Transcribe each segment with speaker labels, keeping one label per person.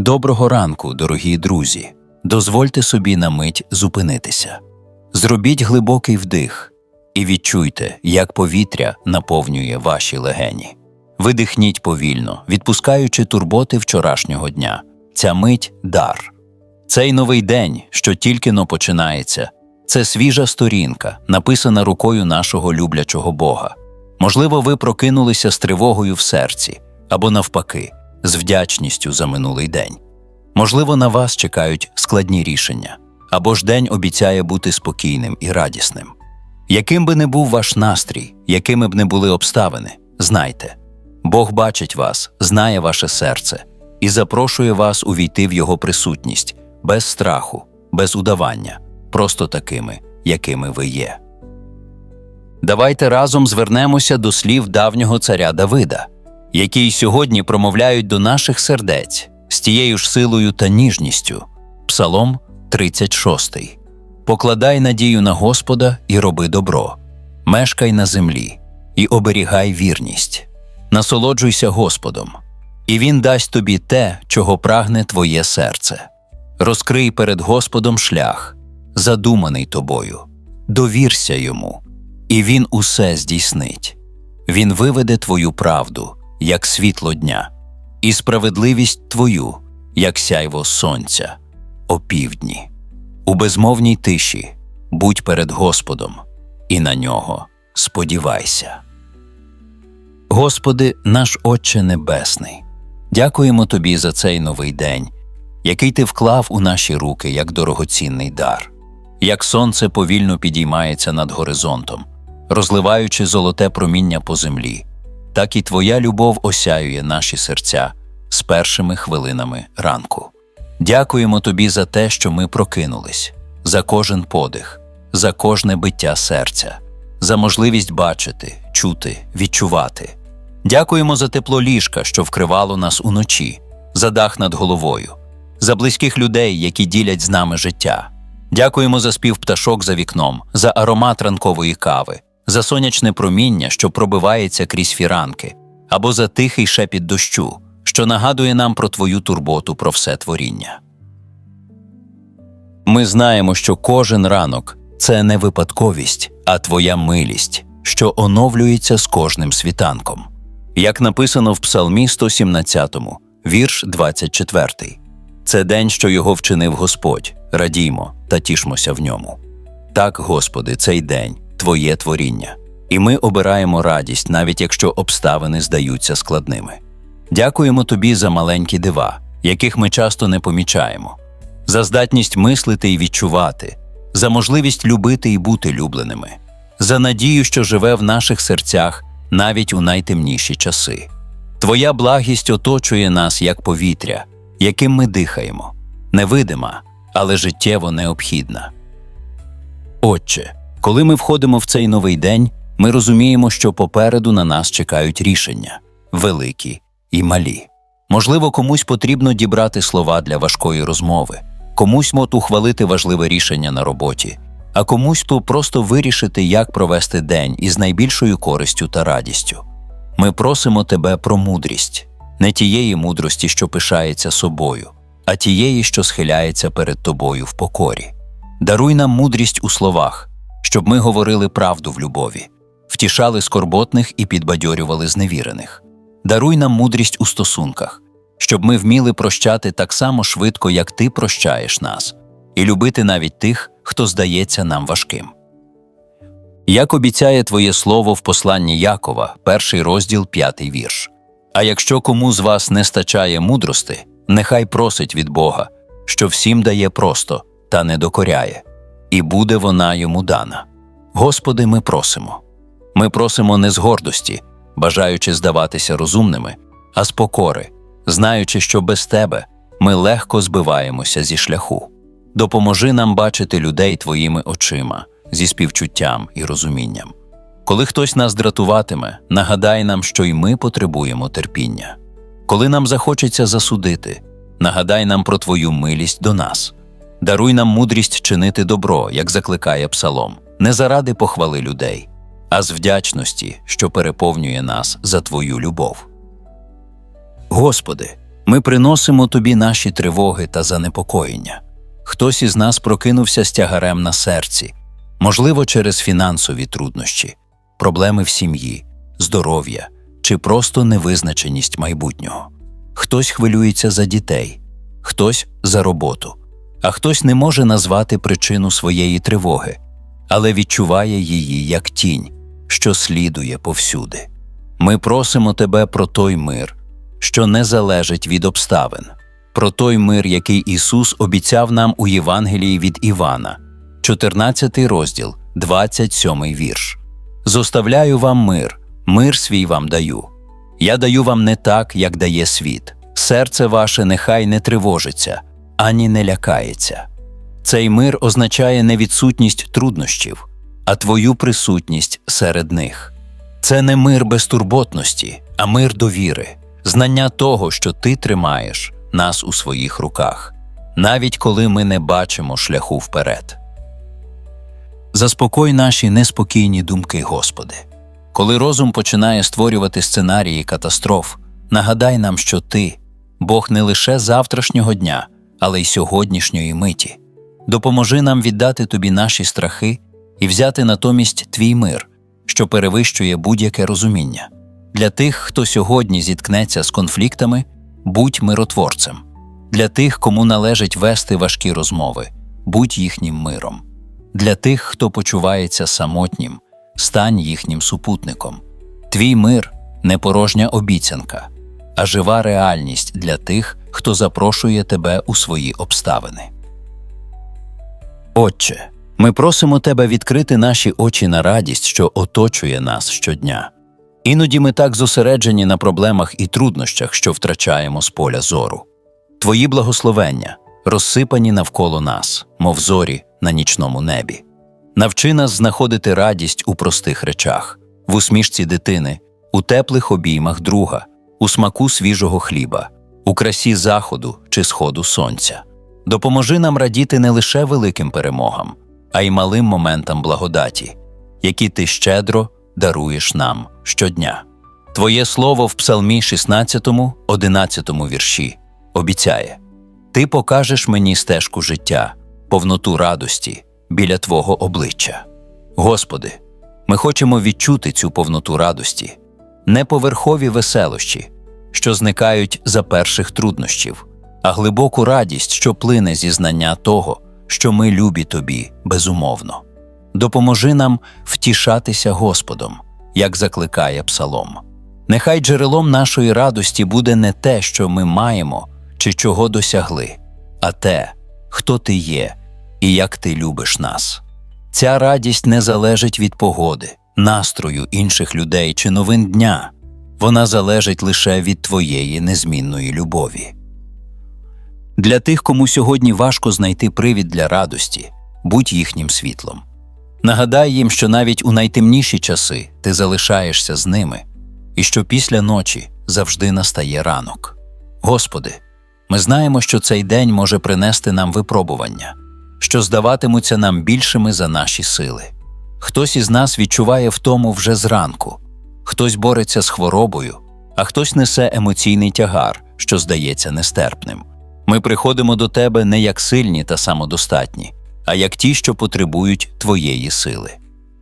Speaker 1: Доброго ранку, дорогі друзі. Дозвольте собі на мить зупинитися. Зробіть глибокий вдих і відчуйте, як повітря наповнює ваші легені. Видихніть повільно, відпускаючи турботи вчорашнього дня. Ця мить дар. Цей новий день, що тільки но починається, це свіжа сторінка, написана рукою нашого люблячого Бога. Можливо, ви прокинулися з тривогою в серці або навпаки, з вдячністю за минулий день. Можливо, на вас чекають складні рішення, або ж день обіцяє бути спокійним і радісним. Яким би не був ваш настрій, якими б не були обставини, знайте, Бог бачить вас, знає ваше серце і запрошує вас увійти в Його присутність без страху, без удавання, просто такими, якими ви є. Давайте разом звернемося до слів давнього царя Давида, які й сьогодні промовляють до наших сердець з тією ж силою та ніжністю. Псалом 36. Покладай надію на Господа і роби добро, мешкай на землі і оберігай вірність. Насолоджуйся Господом, і Він дасть тобі те, чого прагне твоє серце. Розкрий перед Господом шлях, задуманий тобою, довірся йому, і Він усе здійснить. Він виведе твою правду, як світло дня, і справедливість твою, як сяйво сонця, опівдні. У безмовній тиші будь перед Господом, і на нього сподівайся. Господи, наш Отче Небесний, дякуємо Тобі за цей новий день, який Ти вклав у наші руки як дорогоцінний дар, як сонце повільно підіймається над горизонтом, розливаючи золоте проміння по землі, так і Твоя любов осяює наші серця з першими хвилинами ранку. Дякуємо Тобі за те, що ми прокинулись, за кожен подих, за кожне биття серця, за можливість бачити, чути, відчувати. Дякуємо за тепло ліжка, що вкривало нас уночі, за дах над головою, за близьких людей, які ділять з нами життя. Дякуємо за спів пташок за вікном, за аромат ранкової кави, за сонячне проміння, що пробивається крізь фіранки, або за тихий шепіт дощу, що нагадує нам про твою турботу про все творіння. Ми знаємо, що кожен ранок це не випадковість, а твоя милість, що оновлюється з кожним світанком. Як написано в Псалмі 117, вірш 24. Це день, що його вчинив Господь, радіймо та тішмося в ньому. Так, Господи, цей день Твоє творіння, і ми обираємо радість, навіть якщо обставини здаються складними. Дякуємо Тобі за маленькі дива, яких ми часто не помічаємо, за здатність мислити і відчувати, за можливість любити і бути любленими, за надію, що живе в наших серцях навіть у найтемніші часи. Твоя благість оточує нас як повітря, яким ми дихаємо, невидима, але життєво необхідна. Отче, коли ми входимо в цей новий день, ми розуміємо, що попереду на нас чекають рішення великі і малі. Можливо, комусь потрібно дібрати слова для важкої розмови, комусь мот ухвалити важливе рішення на роботі, а комусь то просто вирішити, як провести день із найбільшою користю та радістю. Ми просимо тебе про мудрість, не тієї мудрості, що пишається собою, а тієї, що схиляється перед тобою в покорі. Даруй нам мудрість у словах, щоб ми говорили правду в любові, втішали скорботних і підбадьорювали зневірених. Даруй нам мудрість у стосунках, щоб ми вміли прощати так само швидко, як ти прощаєш нас, і любити навіть тих, хто здається нам важким. Як обіцяє Твоє слово в посланні Якова, перший розділ, п'ятий вірш. А якщо кому з вас не стачає мудрости, нехай просить від Бога, що всім дає просто та не докоряє, і буде вона йому дана. Господи, ми просимо. Ми просимо не з гордості, бажаючи здаватися розумними, а з покори, знаючи, що без Тебе ми легко збиваємося зі шляху. Допоможи нам бачити людей Твоїми очима, зі співчуттям і розумінням. Коли хтось нас дратуватиме, нагадай нам, що й ми потребуємо терпіння. Коли нам захочеться засудити, нагадай нам про Твою милість до нас. Даруй нам мудрість чинити добро, як закликає Псалом, не заради похвали людей, а з вдячності, що переповнює нас за Твою любов. Господи, Ми приносимо тобі наші тривоги та занепокоєння. Хтось із нас прокинувся з тягарем на серці, можливо, через фінансові труднощі, проблеми в сім'ї, здоров'я чи просто невизначеність майбутнього. Хтось хвилюється за дітей, хтось за роботу, а хтось не може назвати причину своєї тривоги, але відчуває її як тінь, що слідує повсюди. Ми просимо тебе про той мир, що не залежить від обставин, про той мир, який Ісус обіцяв нам у Євангелії від Івана, 14 розділ, 27 вірш. Зоставляю вам мир, мир свій вам даю. Я даю вам не так, як дає світ. Серце ваше нехай не тривожиться, ані не лякається. Цей мир означає не відсутність труднощів, а твою присутність серед них. Це не мир безтурботності, а мир довіри, знання того, що ти тримаєш нас у своїх руках, навіть коли ми не бачимо шляху вперед. Заспокой наші неспокійні думки, Господи. Коли розум починає створювати сценарії катастроф, нагадай нам, що Ти Бог не лише завтрашнього дня, але й сьогоднішньої миті. Допоможи нам віддати Тобі наші страхи і взяти натомість Твій мир, що перевищує будь-яке розуміння. Для тих, хто сьогодні зіткнеться з конфліктами, будь миротворцем. Для тих, кому належить вести важкі розмови, будь їхнім миром. Для тих, хто почувається самотнім, стань їхнім супутником. Твій мир не порожня обіцянка, а жива реальність для тих, хто запрошує тебе у свої обставини. Отче, ми просимо тебе відкрити наші очі на радість, що оточує нас щодня. Іноді ми так зосереджені на проблемах і труднощах, що втрачаємо з поля зору. Твої благословення розсипані навколо нас, мов зорі на нічному небі. Навчи нас знаходити радість у простих речах, в усмішці дитини, у теплих обіймах друга, у смаку свіжого хліба, у красі заходу чи сходу сонця. Допоможи нам радіти не лише великим перемогам, а й малим моментам благодаті, які ти щедро даруєш нам щодня. Твоє слово в Псалмі 16, 11 вірші обіцяє: Ти покажеш мені стежку життя, повноту радості біля Твого обличчя. Господи, ми хочемо відчути цю повноту радості, не поверхові веселощі, що зникають за перших труднощів, а глибоку радість, що плине зі знання того, що ми любі Тобі безумовно. Допоможи нам втішатися Господом, як закликає Псалом. Нехай джерелом нашої радості буде не те, що ми маємо чи чого досягли, а те, хто ти є і як ти любиш нас. Ця радість не залежить від погоди, настрою інших людей чи новин дня, вона залежить лише від твоєї незмінної любові. Для тих, кому сьогодні важко знайти привід для радості, будь їхнім світлом. Нагадай їм, що навіть у найтемніші часи ти залишаєшся з ними, і що після ночі завжди настає ранок. Господи, ми знаємо, що цей день може принести нам випробування, що здаватимуться нам більшими за наші сили. Хтось із нас відчуває втому вже зранку, хтось бореться з хворобою, а хтось несе емоційний тягар, що здається нестерпним. Ми приходимо до тебе не як сильні та самодостатні, а як ті, що потребують твоєї сили.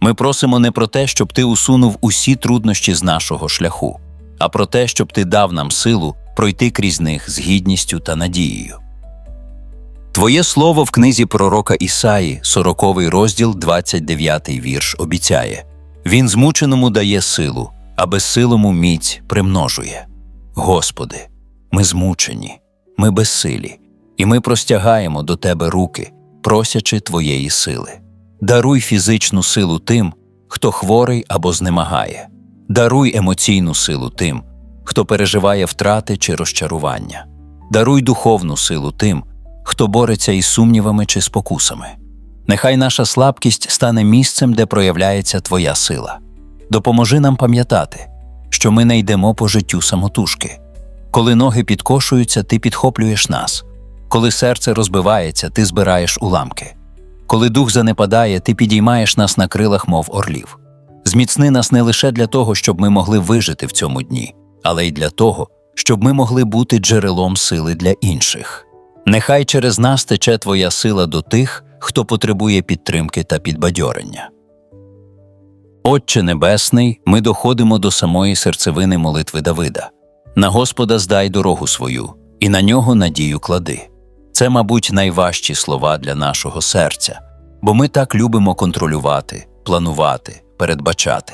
Speaker 1: Ми просимо не про те, щоб ти усунув усі труднощі з нашого шляху, а про те, щоб ти дав нам силу пройти крізь них з гідністю та надією. Твоє слово в книзі пророка Ісаї, 40 розділ, 29 вірш, обіцяє Він змученому дає силу, а безсилому міць примножує. Господи, ми змучені, ми безсилі, і ми простягаємо до Тебе руки, просячи Твоєї сили. Даруй фізичну силу тим, хто хворий або знемагає, даруй емоційну силу тим, хто переживає втрати чи розчарування, даруй духовну силу тим, хто бореться із сумнівами чи спокусами. Нехай наша слабкість стане місцем, де проявляється Твоя сила. Допоможи нам пам'ятати, що ми не йдемо по життю самотужки. Коли ноги підкошуються, ти підхоплюєш нас. Коли серце розбивається, ти збираєш уламки. Коли дух занепадає, ти підіймаєш нас на крилах, мов орлів. Зміцни нас не лише для того, щоб ми могли вижити в цьому дні, але й для того, щоб ми могли бути джерелом сили для інших. Нехай через нас тече Твоя сила до тих, хто потребує підтримки та підбадьорення. Отче Небесний, ми доходимо до самої серцевини молитви Давида. На Господа здай дорогу свою, і на нього надію клади. Це, мабуть, найважчі слова для нашого серця, бо ми так любимо контролювати, планувати, передбачати.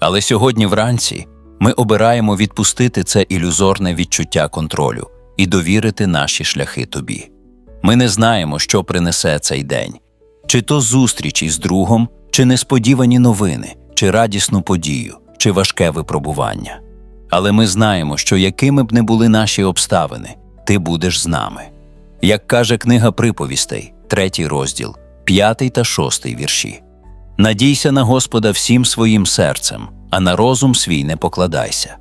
Speaker 1: Але сьогодні вранці ми обираємо відпустити це ілюзорне відчуття контролю і довірити наші шляхи тобі. Ми не знаємо, що принесе цей день, чи то зустріч із другом, чи несподівані новини, чи радісну подію, чи важке випробування. Але ми знаємо, що якими б не були наші обставини, ти будеш з нами. Як каже книга приповістей, третій розділ, п'ятий та шостий вірші. Надійся на Господа всім своїм серцем, а на розум свій не покладайся.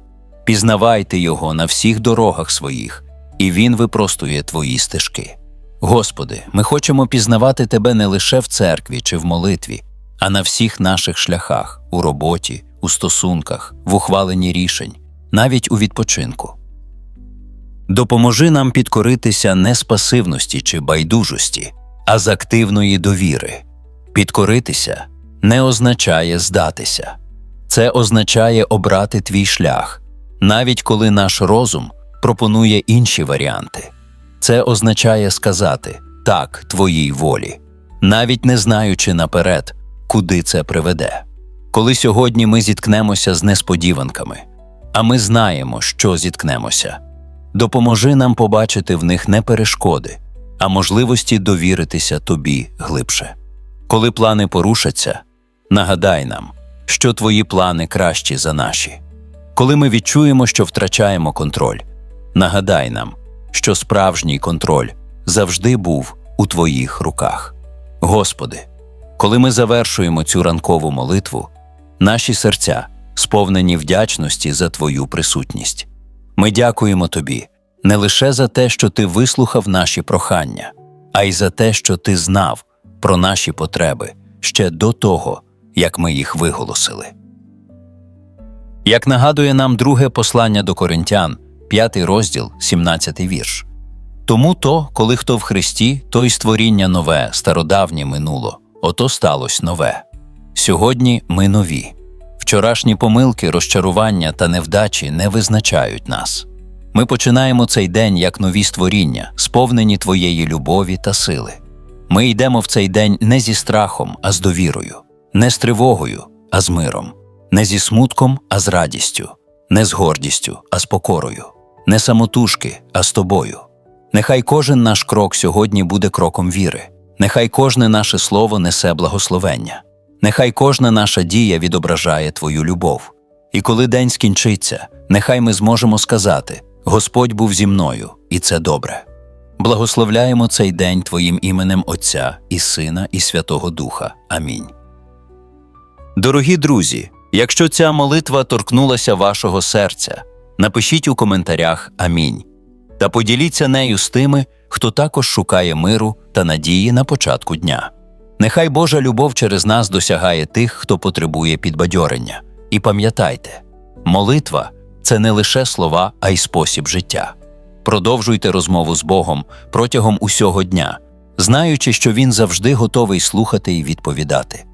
Speaker 1: Пізнавайте Його на всіх дорогах своїх, і Він випростує твої стежки. Господи, ми хочемо пізнавати Тебе не лише в церкві чи в молитві, а на всіх наших шляхах, у роботі, у стосунках, в ухваленні рішень, навіть у відпочинку. Допоможи нам підкоритися не з пасивності чи байдужості, а з активної довіри. Підкоритися не означає здатися, це означає обрати твій шлях, навіть коли наш розум пропонує інші варіанти. Це означає сказати так твоїй волі, навіть не знаючи наперед, куди це приведе. Коли сьогодні ми зіткнемося з несподіванками, а ми знаємо, що зіткнемося, допоможи нам побачити в них не перешкоди, а можливості довіритися тобі глибше. Коли плани порушаться, нагадай нам, що твої плани кращі за наші. Коли ми відчуємо, що втрачаємо контроль, нагадай нам, що справжній контроль завжди був у твоїх руках. Господи, коли ми завершуємо цю ранкову молитву, наші серця сповнені вдячності за Твою присутність. Ми дякуємо Тобі не лише за те, що Ти вислухав наші прохання, а й за те, що Ти знав про наші потреби ще до того, як ми їх виголосили. Як нагадує нам друге послання до Коринтян, п'ятий розділ, 17 вірш. Тому то, коли хто в Христі, то й створіння нове, стародавнє минуло, ото сталося нове. Сьогодні ми нові. Вчорашні помилки, розчарування та невдачі не визначають нас. Ми починаємо цей день як нові створіння, сповнені твоєї любові та сили. Ми йдемо в цей день не зі страхом, а з довірою, не з тривогою, а з миром, не зі смутком, а з радістю, не з гордістю, а з покорою, не самотужки, а з тобою. Нехай кожен наш крок сьогодні буде кроком віри, нехай кожне наше слово несе благословення, нехай кожна наша дія відображає Твою любов. І коли день скінчиться, нехай ми зможемо сказати: Господь був зі мною, і це добре. Благословляємо цей день Твоїм іменем Отця і Сина, і Святого Духа. Амінь. Дорогі друзі, якщо ця молитва торкнулася вашого серця, напишіть у коментарях Амінь та поділіться нею з тими, хто також шукає миру та надії на початку дня. Нехай Божа любов через нас досягає тих, хто потребує підбадьорення. І пам'ятайте, молитва це не лише слова, а й спосіб життя. Продовжуйте розмову з Богом протягом усього дня, знаючи, що Він завжди готовий слухати і відповідати.